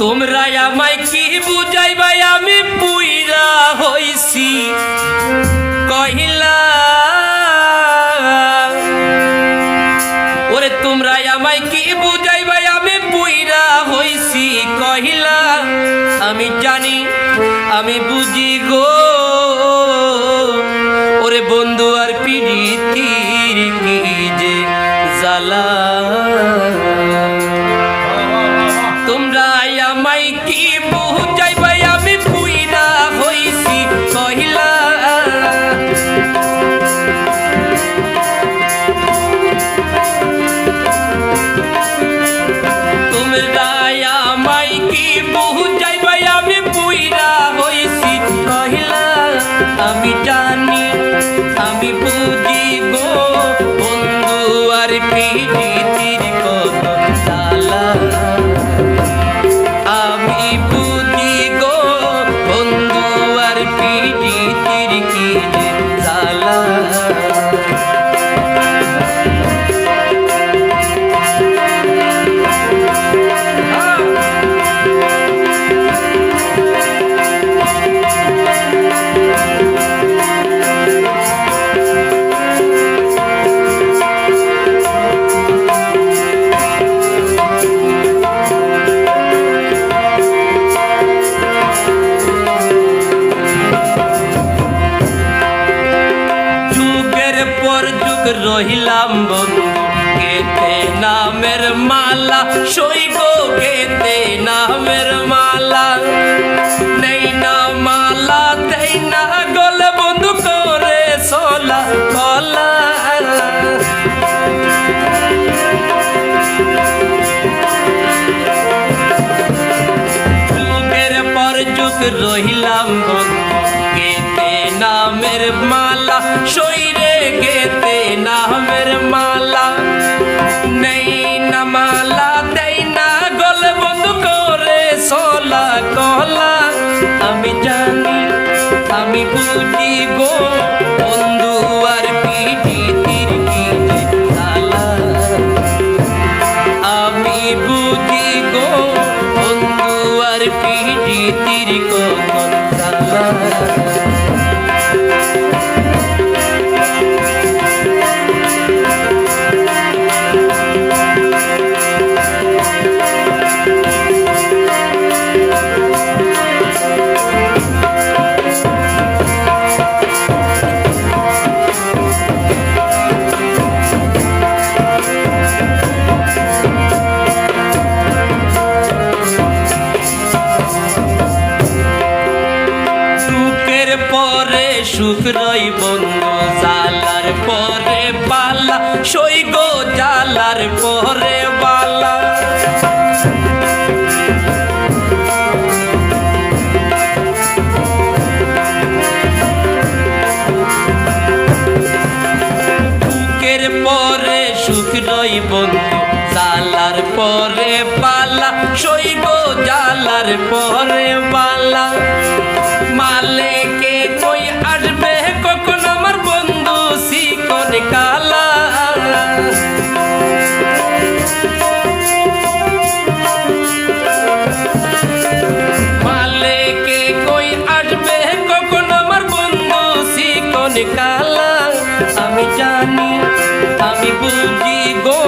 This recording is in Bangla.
তোমরা আমায় কি বুঝাইবাই আমি পুইরা হইছি। কহিলা, ওরে তোমরা আমায় কি বুঝাইবাই আমি পুইরা হইছি। কহিলা, আমি জানি, আমি বুঝি গো। ওরে বন্ধু আর পিড়িতির কি যে জ্বালা। তোমরা আমায় কি বুঝাইবাই আমি পুইরা হইছি কহিলা তোমরা আমায় কি বুঝাইবাই আমি পুইরা হইছি কহিলা আমি জানি, আমি বুঝি পর যুগ রহিলাম বন্ধু গেতে নামের মালা সইব গেতে নামের মালা নেই না মালা দেই না গলে বন্ধু করে সোলা কলা পর যুগ রহিলাম বন্ধু গেতে নামের মালা শৈরে গেতে নামের মালা নেই না মালা দেই না গল বন্ধু করে সোলা কলা আমি জানি আমি বুঝি গো বন্ধু আর পিঠি তীর জ্বালা। আমি বুঝি গো বন্ধু আর পিড়ি তীর কখন জ্বালা। সুখ রই বন্ধু জালার পরে পালা সই গো জালার পরে বালা। পরে পালা সই গো জালার পরে বালা মালেকে কই আসবে, কখন আমার বন্ধু শিকন কালা? মালেকে কই আসবে, কখন আমার বন্ধু শিকন কালা? আমি জানি, আমি বুঝি গো